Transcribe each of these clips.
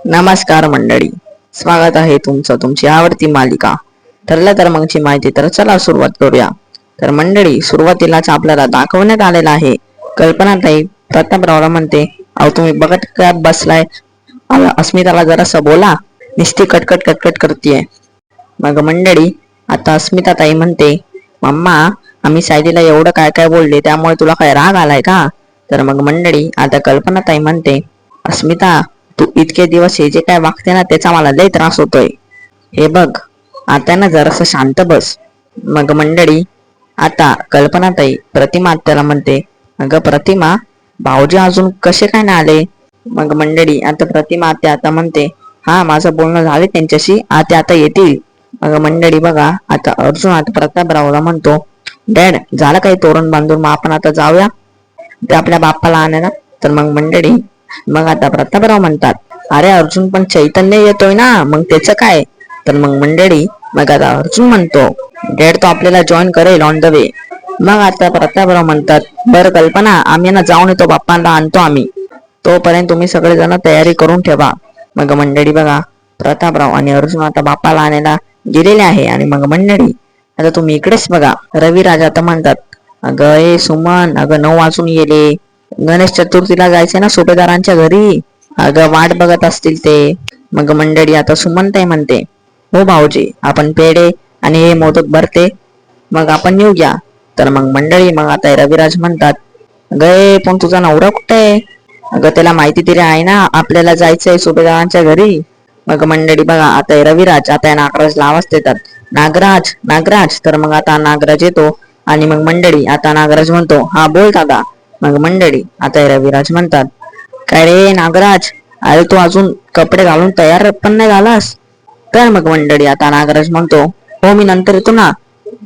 नमस्कार मंडळी. स्वागत आहे तुमचं तुमची आवडती मालिका. ठरलं तर मगची माहिती तर चला सुरुवात करूया. तर मंडळी सुरुवातीलाच आपल्याला दाखवण्यात आलेलं आहे. कल्पनाताई प्रतापरावला म्हणते अहो तुम्ही बघत का बसलाय? अस्मिताला जरासं बोला. निस्ती कटकट कटकट करतीये. मग मंडळी आता अस्मिताताई म्हणते मम्मा आम्ही सायलीला एवढं काय काय बोलले त्यामुळे तुला काय राग आलाय का? तर मग मंडळी आता कल्पनाताई म्हणते अस्मिता तू इतके दिवस हे जे काय वागते ना त्याचा मला लय त्रास होतोय. हे बघ आता ना जरासं शांत बस. मग मंडळी आता कल्पनाताई प्रतिमा त्याला म्हणते अगं प्रतिमा भाऊजी अजून कसे काय ना आले? मग मंडळी आता प्रतिमा आत्या आता म्हणते हा माझं बोलणं झाले त्यांच्याशी आत्या आता येतील. मग मंडळी बघा आता अर्जुन आता प्रतापरावला म्हणतो डॅड झालं काही तोरण बांधून मग आपण आता जाऊया. ते आपल्या बाप्पाला आणायला. तर मग मंडळी मग आता प्रतापराव म्हणतात अरे अर्जुन पण चैतन्य येतोय ना मग त्याचं काय? तर मग मंडळी मग आता अर्जुन म्हणतो डॅड तो आपल्याला जॉईन करेल ऑन द वे मग आता प्रतापराव म्हणतात बरं कल्पना आम्ही ना जाऊन येतो बाप्पांना आणतो आम्ही. तोपर्यंत तुम्ही सगळेजण तयारी करून ठेवा. मग मंडळी बघा प्रतापराव आणि अर्जुन आता बाप्पाला आणायला गेलेले आहे आणि मग मंडळी आता तुम्ही इकडेच बघा. रवी राजा आता म्हणतात अगं ए सुमन अगं नऊ वाजून गेले. गणेश चतुर्थीला जायचे ना सुभेदारांच्या घरी? अगं वाट बघत असतील ते. मग मंडळी आता सुमनताई म्हणते हो भाऊजी आपण पेढे आणि हे मोदक भरते. मग आपण येऊ घ्या तर मग मंडळी मग आता रविराज म्हणतात अगं पण तुझा नवरा कुठे आहे? अगं त्याला माहिती तरी आहे ना आपल्याला जायचंय सुभेदारांच्या घरी. मग मंडळी बघा आता रविराज आता नागराजला आवाज देतात. नागराज नागराज. तर मग आता नागराज येतो आणि मग मंडळी आता नागराज म्हणतो हा बोल दादा. मग मंडळी आता हे रविराज म्हणतात काय रे नागराज अरे तू अजून कपडे घालून तयार पण नाही झालास? तर मग मंडळी आता नागराज म्हणतो हो मी नंतर येतो ना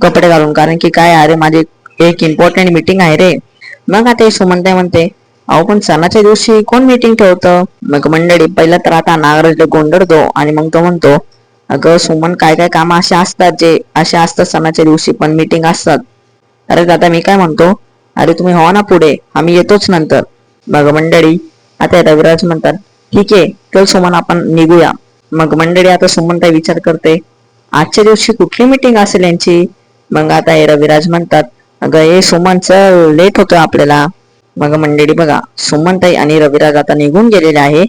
कपडे घालून कारण की काय अरे माझी एक इम्पॉर्टंट मीटिंग आहे रे. मग आता हे सुमनताई म्हणते अहो पण सणाच्या दिवशी कोण मीटिंग ठेवतं? मग मंडळी पहिलं तर आता नागराजला गोंधळतो आणि मग तो म्हणतो अगं सुमन काय काय कामं असे असतात जे असे असतात सणाच्या दिवशी पण मीटिंग असतात. अरे दादा मी काय म्हणतो अरे तुम्ही हो ना पुढे. आम्ही येतोच नंतर. मग मंडळी आता रविराज म्हणतात ठीक आहे चल सुमन आपण निघूया. मग मंडळी आता सुमनताई विचार करते आजच्या दिवशी कुठली मीटिंग असेल यांची? मग आता हे रविराज म्हणतात अगं हे सुमन चल लेट होतोय आपल्याला. मग मंडळी बघा सुमनताई आणि रविराज आता निघून गेलेले आहे.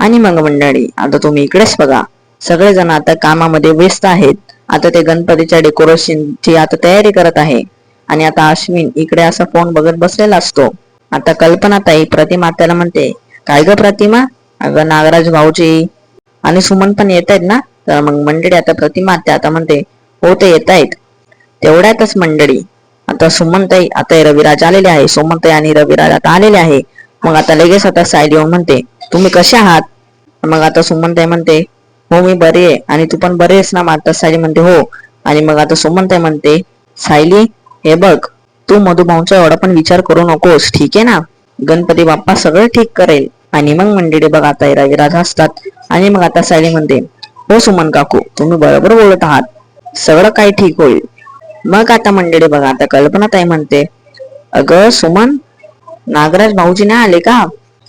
आणि मग मंडळी आता तुम्ही इकडेच बघा. सगळेजण आता कामामध्ये व्यस्त आहेत. आता ते गणपतीच्या डेकोरेशनची आता तयारी करत आहे. आणि आता अश्विन इकडे असा फोन बघत बसलेला असतो. आता कल्पना ताई प्रतिमा त्याला म्हणते काय ग प्रतिमा? अगं नागराज भाऊजी. आणि सुमन पण येत आहेत ना? तर मग मंडळी आता प्रतिमा त्या आता म्हणते हो ते येत आहेत. तेवढ्यातच मंडळी आता सुमनताई आता रविराज आलेले आहे. सुमनताई आणि रविराज आता आलेले आहे. मग आता लगेच आता सायली येऊन म्हणते तुम्ही कसे आहात? मग आता सुमनताई म्हणते हो मी बरी आहे आणि तू पण बरी आहेस ना? मग आता सायली म्हणते हो. आणि मग आता सुमनताई म्हणते सायली हे बघ तू मधुभाऊंचा एवढा पण विचार करू नकोस ठीक आहे ना? गणपती बाप्पा सगळं ठीक करेल. आणि मग मंडळी बघ आता हे रविराज असतात आणि मग आता सायली म्हणते हो सुमन काकू तुम्ही बरोबर बोलत आहात. सगळं काही ठीक होईल. मग आता मंडळी बघा आता कल्पना ताई म्हणते अगं सुमन नागराज भाऊजी नाही आले का?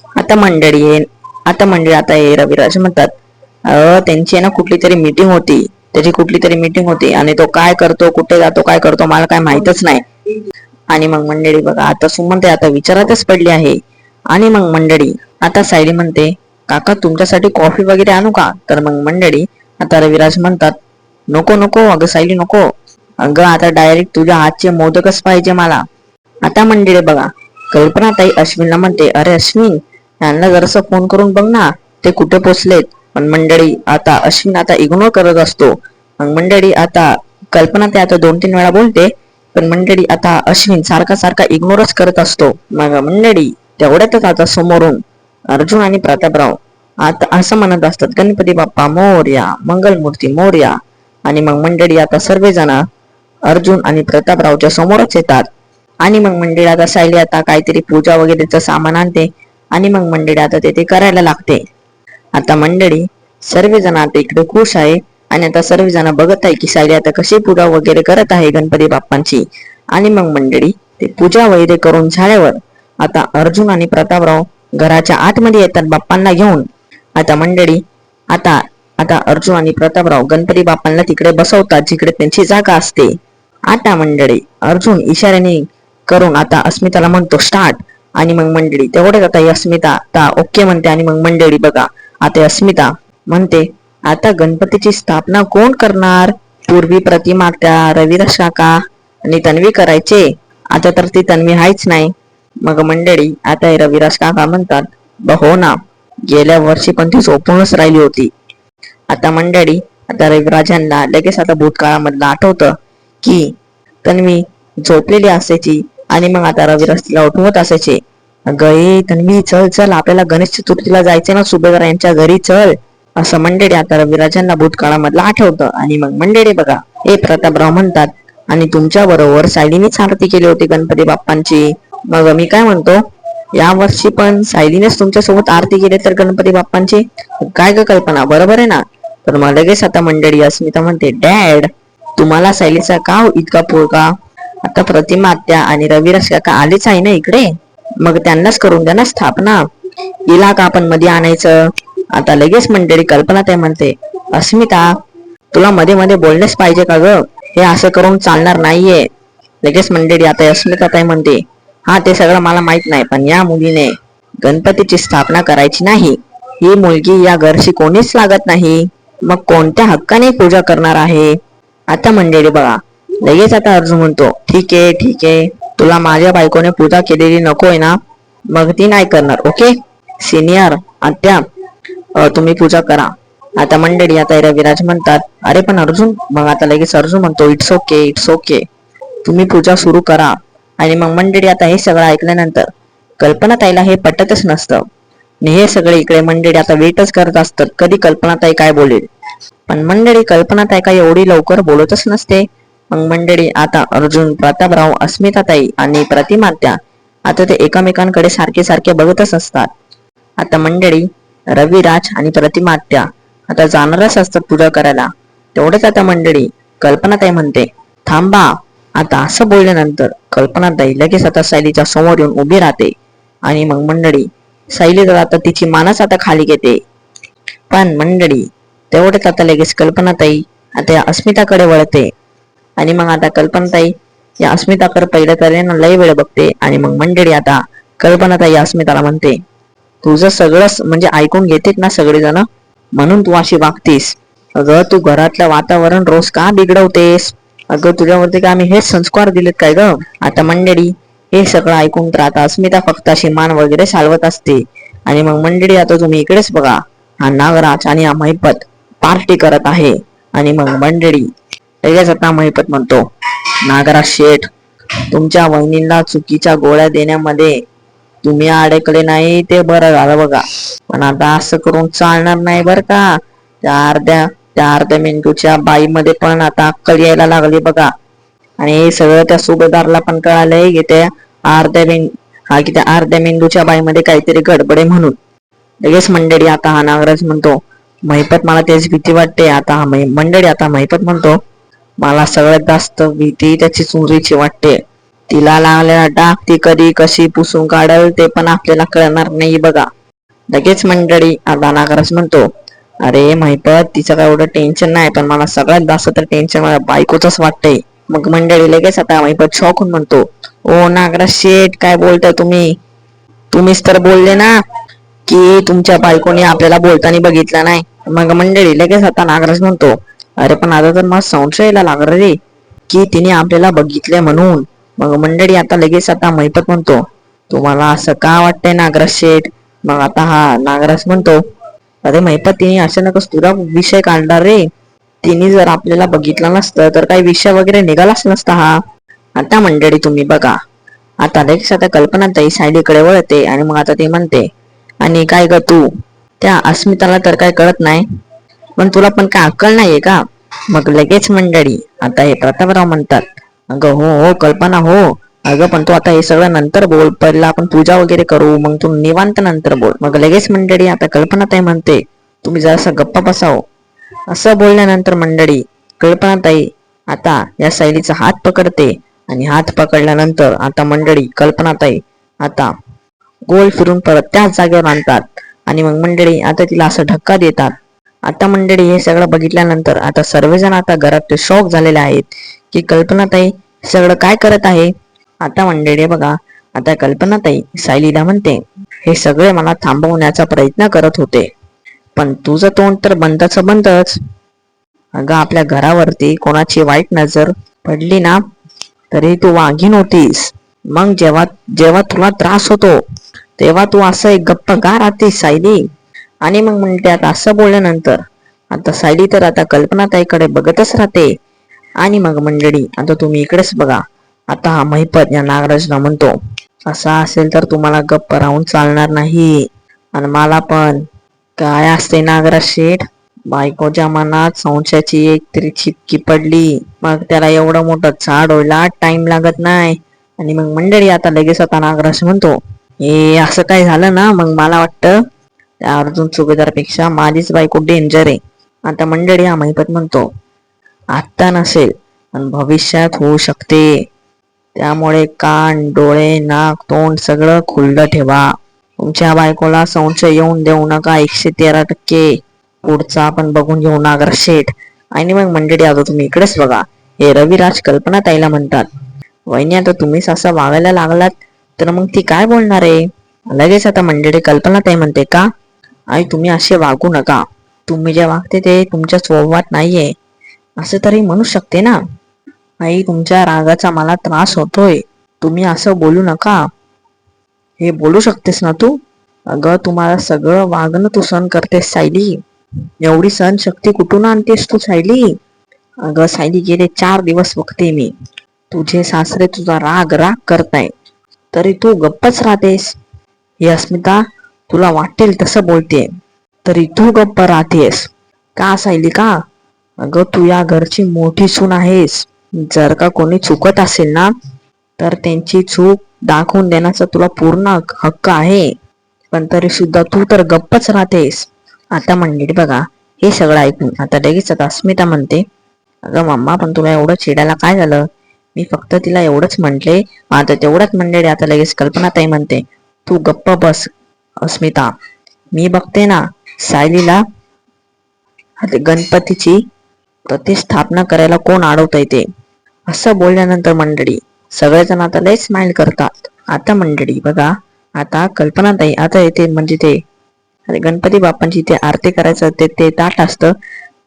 आता मंडळी आता मंडळी आता हे रविराज म्हणतात. अ त्यांची आहे ना कुठली तरी मीटिंग होती. त्याची कुठली तरी मीटिंग होती आणि तो काय करतो कुठे जातो काय करतो मला काय माहितच नाही. आणि मग मंडळी बघा आता सुमनते आता विचारातच पडली आहे. आणि मग मंडळी आता सायली म्हणते काका तुमच्यासाठी कॉफी वगैरे आणू का? तर मग मंडळी आता रविराज म्हणतात नको नको अगं सायली नको. अगं आता डायरेक्ट तुझ्या हातचे मोदकच पाहिजे मला. आता मंडळी बघा कल्पना ताई अश्विनला म्हणते अरे अश्विन यांना जरासं फोन करून बघ ना ते कुठे पोचलेत? पण मंडळी आता अश्विन आता इग्नोर करत असतो. मग मंडळी आता कल्पना ते आता दोन तीन वेळा बोलते पण मंडळी आता अश्विन सारखा सारखा इग्नोरच करत असतो. मग मंडळी तेवढ्यातच आता समोरून अर्जुन आणि प्रतापराव आता असं म्हणत असतात गणपती बाप्पा मोर्या मंगलमूर्ती मोर्या. आणि मग मंडळी आता सर्वजण अर्जुन आणि प्रतापरावच्या समोरच येतात. आणि मग मंडळी आता सायली आता काहीतरी पूजा वगैरेचं सामान आणते आणि मग मंडळी आता ते करायला लागते. आता मंडळी सर्वजण आता इकडे खुश आहे आणि आता सर्वजण बघत आहे की सायली आता कशी पूजा वगैरे करत आहे गणपती बाप्पांची. आणि मग मंडळी ते पूजा वगैरे करून झाल्यावर आता अर्जुन आणि प्रतापराव घराच्या आतमध्ये येतात बाप्पांना घेऊन. आता मंडळी आता आता अर्जुन आणि प्रतापराव गणपती बाप्पांना तिकडे बसवतात जिकडे त्यांची जागा असते. आता मंडळी अर्जुन इशाऱ्याने करून आता अस्मिताला म्हणतो स्टार्ट. आणि मग मंडळी तेवढेच आता ही अस्मिता आता ओके म्हणते आणि मग मंडळी बघा आता अस्मिता म्हणते आता गणपतीची स्थापना कोण करणार? पूर्वी प्रतिमा त्या रविराज काका आणि तन्वी करायचे. आता तर ती तन्वी हायच नाही. मग मंडळी आता हे रविराज काका म्हणतात बहो ना गेल्या वर्षी पण ती झोपूनच राहिली होती. आता मंडळी आता रविराजांना लगेच आता भूतकाळामधलं आठवतं की तन्वी झोपलेली असायची आणि मग आता रविराज तिला उठवत असायचे. अगं तन्वी चल चल आपल्याला गणेश चतुर्थीला जायचे ना सुभेदार यांच्या घरी चल. असं मंडेडे आता रविराजांना भूतकाळामधलं आठवतं. आणि मग मंडळी बघा हे प्रतापराव म्हणतात आणि तुमच्या बरोबर सायलीनेच आरती केली होती गणपती बाप्पांची. मग मी काय म्हणतो या वर्षी पण सायलीनेच तुमच्यासोबत आरती केली तर गणपती बाप्पांची? काय ग कल्पना? बरोबर आहे ना? तर मग लगेच आता मंडळी अस्मिता म्हणते डॅड तुम्हाला सायलीचा का हो इतका पोळका आता प्रतिमा आत्या आणि रविराज काका आलेच आहे ना इकडे? मग त्यांनाच करून द्या ना स्थापना. हिला का आपण मध्ये आणायचं? आता लगेच मंडळी कल्पना ते म्हणते अस्मिता तुला मध्ये मध्ये बोलणेच पाहिजे का ग? हे असं करून चालणार नाहीये. लगेच मंडळी आता अस्मिता ताई म्हणते हा ते सगळं मला माहीत नाही पण या मुलीने गणपतीची स्थापना करायची नाही. ही मुलगी या घरशी कोणीच लागत नाही. मग कोणत्या हक्काने पूजा करणार आहे? आता मंडळी बघा लगेच आता अर्जुन म्हणतो ठीक आहे ठीक आहे. तुला माझ्या बायकोने पूजा केलेली नकोय ना? मग ती नाही करणार ओके? सिनियर आत्या तुम्ही पूजा करा. आता मंडळी आता रविराज म्हणतात अरे पण अर्जुन मग आता लगेच अर्जुन म्हणतो इट्स ओके इट्स ओके तुम्ही पूजा सुरू करा. आणि मग मंडळी आता हे सगळं ऐकल्यानंतर कल्पना ताईला हे पटतच नसतं. आणि हे सगळे इकडे मंडळी आता वेटच करत असतात. कधी कल्पना ताई काय बोलेल? पण मंडळी कल्पना ताई काय एवढी लवकर बोलतच नसते. मग मंडळी आता अर्जुन प्रतापराव अस्मिताताई आणि प्रतिमात्या आता ते एकमेकांकडे सारखे सारखे बघतच असतात. आता मंडळी रविराज आणि प्रतिमात्या आता जाणारच असतात पूजा करायला. तेवढंच आता मंडळी कल्पनाताई म्हणते थांबा आता असं बोलल्यानंतर कल्पनाताई लगेच आता सायलीच्या समोर येऊन उभी राहते. आणि मग मंडळी सायली तर आता तिची मानस आता खाली घेते. पण मंडळी तेवढंच आता लगेच कल्पनाताई आता या अस्मिताकडे वळते. आणि मग आता कल्पनाताई या अस्मिताकडे पहिल्या तऱ्हेनं लय वेळ बघते. आणि मग मंडळी आता कल्पनाताई अस्मिताला म्हणते तुझं सगळंच म्हणजे ऐकून घेतेत ना सगळेजण? म्हणून तू अशी वागतीस. अगं तू घरातलं वातावरण रोज का बिघडवतेस? अगं तुझ्यावरती का आम्ही हेच संस्कार दिलेत काय ग? आता मंडळी हे सगळं ऐकून तर आता अस्मिता फक्त अशी मान वगैरे चालवत असते. आणि मग मंडळी आता तुम्ही इकडेच बघा. हा नागराज आणि हा महिपत पार्टी करत आहे. आणि मग मंडळी लगेच आता महिपत म्हणतो नागराज शेठ तुमच्या वहिनींना चुकीच्या गोळ्या देण्यामध्ये तुम्ही अडकले नाही ते बरं झालं बघा. पण आता असं करून चालणार नाही बर का. त्या अर्ध्या त्या अर्ध्या मेंदूच्या बाईमध्ये पण आता अक्कल यायला लागली बघा. आणि हे सगळं त्या सुभेदारला पण कळालंय की त्या अर्ध्या मेंद हा की त्या अर्ध्या मेंदूच्या बाईमध्ये काहीतरी गडबड आहे म्हणून. लगेच मंडळी आता हा नागराज म्हणतो महिपत मला त्याची भीती वाटते. आता हा मंडळी आता महिपत म्हणतो मला सगळ्यात जास्त भीती त्याची चुरीची वाटते. तिला लागलेला डाग ती कधी कशी पुसून काढल ते पण आपल्याला कळणार नाही बघा. लगेच मंडळी आता नागराज म्हणतो अरे महिपत तिचं काय एवढं टेन्शन नाही पण मला सगळ्यात जास्त तर टेन्शन मला बायकोच वाटतंय. मग मंडळी लगेच आता महिपत शॉक होऊन म्हणतो ओ नागराज शेठ काय बोलताय तुम्ही? तुम्हीच तर बोलले ना की तुमच्या बायकोने आपल्याला बोलताना बघितलं नाही. मग मंडळी लगेच आता नागराज म्हणतो अरे पण आता तर मला संशय यायला लागला रे की तिने आपल्याला बघितले म्हणून. मग मंडळी आता लगेच आता महिपत म्हणतो. तुम्हाला असं का वाटतंय नागराज शेठ? मग आता हा नागराज म्हणतो अरे महिपत तिने अचानकच तुला विषय काढला रे. तिने जर आपल्याला बघितलं नसतं तर काही विषय वगैरे निघालाच नसता हा. आता मंडळी तुम्ही बघा. आता लगेच आता कल्पना ताई सायलीकडे वळते आणि मग आता ती म्हणते आणि काय ग तू? त्या अस्मिताला तर काय कळत नाही. पण तुला पण काय अक्कल नाहीये का? मग लगेच मंडळी आता हे प्रतापराव म्हणतात अगं हो हो कल्पना हो. अगं पण तू आता हे सगळं नंतर बोल. पहिला आपण पूजा वगैरे करू मग तू निवांत नंतर बोल. मग लगेच मंडळी आता कल्पना ताई म्हणते तुम्ही जरासा गप्पा बसाव असं बोलल्यानंतर मंडळी कल्पनाताई आता या शैलीचा हात पकडते. आणि हात पकडल्यानंतर आता मंडळी कल्पनाताई आता गोल फिरून परत त्याच जागेवर आणतात. आणि मग मंडळी आता तिला असं धक्का देतात. आता मंडळी हे सगळं बघितल्यानंतर आता सर्वजण आता घरात शॉक झालेले आहेत. की कल्पनाताई सगळं काय करत आहे? आता मंडळी बघा. आता कल्पनाताई सायलीला म्हणते हे सगळे मला थांबवण्याचा प्रयत्न करत होते. पण तुझं तोंड तर बंदच बंदच. अगं आपल्या घरावरती कोणाची वाईट नजर पडली ना तरी तू वाघीन होतीस. मग जेव्हा जेव्हा तुला त्रास होतो तेव्हा तू असं एक गप्प का राहतीस सायली? आणि मग म्हणते आता असं बोलल्यानंतर आता सायली तर आता कल्पनाताईकडे बघतच राहते. आणि मग मंडळी आता तुम्ही इकडेच बघा. आता हा महिपत या नागराजला म्हणतो असा असेल तर तुम्हाला गप्प राहून चालणार नाही. आणि मला पण. काय असते नागराज शेठ? बायकोच्या मनात संशयाची एक तरी छिपकी पडली. मग त्याला एवढं मोठं झाड होईला टाइम लागत नाही. आणि मग मंडळी आता लगेच आता नागराज म्हणतो हे असं काय झालं ना? मग मला वाटतं त्या अर्जुन चुकेदारपेक्षा माझीच बायको डेंजर आहे. आता मंडळी हा महिपत म्हणतो आत्ता नसेल पण भविष्यात होऊ शकते. त्यामुळे कान डोळे नाक तोंड सगळं खुल्लं ठेवा. तुमच्या बायकोला संशय येऊन देऊ नका एकशे तेरा टक्के. पुढचा आपण बघून घेऊ नागर शेठ. आणि मग मंडळी आता तुम्ही इकडेच बघा. हे रविराज कल्पना ताईला म्हणतात. वहिनी आता तुम्हीच असं वागायला लागलात तर मग ती काय बोलणार आहे? लगेच आता मंडळी कल्पना ताई म्हणते का? आई तुम्ही असे वागू नका. तुम्ही जे वागते ते तुमच्या स्वभावात नाहीये. असं तरी म्हणू शकते ना? आई तुमच्या रागाचा मला त्रास होतोय. तुम्ही असं बोलू नका. हे बोलू शकतेस ना तू? अगं तुम्हाला सगळं वागणं तू सहन करतेस सायली. एवढी सहनशक्ती कुठून आणतेस तू सायली? अगं सायली गेले चार दिवस बघते मी. तुझे सासरे तुझा राग राग करताय. तरी तू गप्पच राहतेस. हे अस्मिता तुला वाटेल तसं बोलते तरी तू गप्प राहतेस. का सायली का? अगं तू या घरची मोठी सून आहेस. जर का कोणी चुकत असेल ना तर त्यांची चूक दाखवून देण्याचा तुला पूर्ण हक्क आहे. पण तरी सुद्धा तू तर गप्पच राहतेस. आता मंडळी बघा हे सगळं ऐकून. आता लगेच आता अस्मिता म्हणते अगं मम्मा पण तुला एवढं चिडायला काय झालं? मी फक्त तिला एवढंच म्हटले. आता तेवढंच मंडळी आता लगेच कल्पनाताई म्हणते तू गप्प बस अस्मिता. मी बघते ना सायलीला गणपतीची प्रतिष्ठापना करायला कोण अडवत ते? असं बोलल्यानंतर मंडळी सगळेजण आता लय स्माइल करतात. आता मंडळी बघा. आता कल्पनाताई आता येते म्हणजे ते. अरे गणपती बाप्पांची ते आरती करायचं ते ते ताट असतं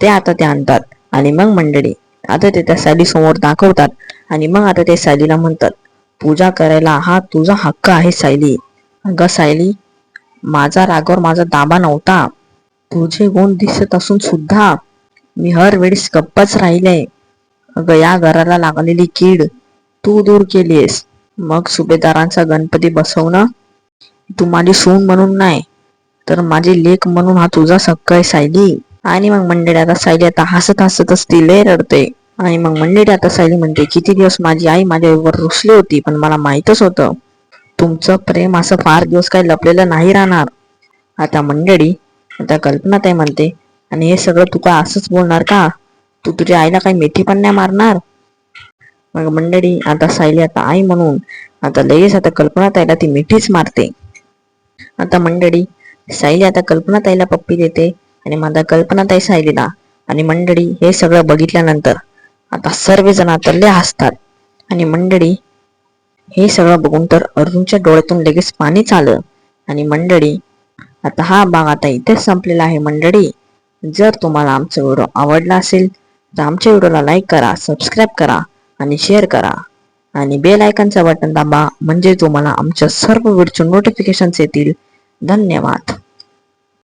ते आता ते आणतात. आणि मग मंडळी आता ते त्या साली समोर दाखवतात. आणि मग आता ते सायलीला म्हणतात पूजा करायला हा तुझा हक्क आहे सायली. अगं सायली माझा रागावर माझा दाबा नव्हता. तुझे गुण दिसत असून सुद्धा मी हर वेळेस गप्पच राहिले अगं या घराला लागलेली कीड. तू दूर केलीस मग सुभेदारांचा गणपती बसवणं? तू माझी सून म्हणून नाही तर माझी लेख म्हणून हा तुझा हक्क आहे सायली. आणि मग मंडळी आता सायली आता हसत हसतच ती रडते. आणि मग मंडळी आता सायली म्हणते किती दिवस माझी आई माझ्यावर रुसली होती पण मला माहीतच होतं. तुमचं प्रेम असं फार दिवस काही लपलेलं नाही राहणार. आता मंडळी आता कल्पना ताई म्हणते आणि हे सगळं तू का असंच बोलणार का? तू तुझ्या आईला काही मिठी पण नाही मारणार? मग मंडळी आता सायली आता आई म्हणून आता लगेच आता कल्पना ताईला ती मिठीच मारते. आता मंडळी सायली आता कल्पना ताईला पप्पी देते आणि माझा कल्पना ताई सायलीला. आणि मंडळी हे सगळं बघितल्यानंतर आता सर्वजण आता लय हसतात. आणि मंडळी हे सगळं बघून तर अर्जुनच्या डोळ्यातून लगेच पाणीच आलं आणि मंडळी आता हा भाग आता इथेच संपलेला आहे मंडळी. जर तुम्हाला आमचा व्हिडिओ आवडला असेल तर आमच्या व्हिडिओला लाईक करा सबस्क्राईब करा आणि शेअर करा. आणि बेल आयकॉनचा बटन दाबा म्हणजे तुम्हाला आमच्या सर्व व्हिडिओचे नोटिफिकेशन्स येतील. धन्यवाद.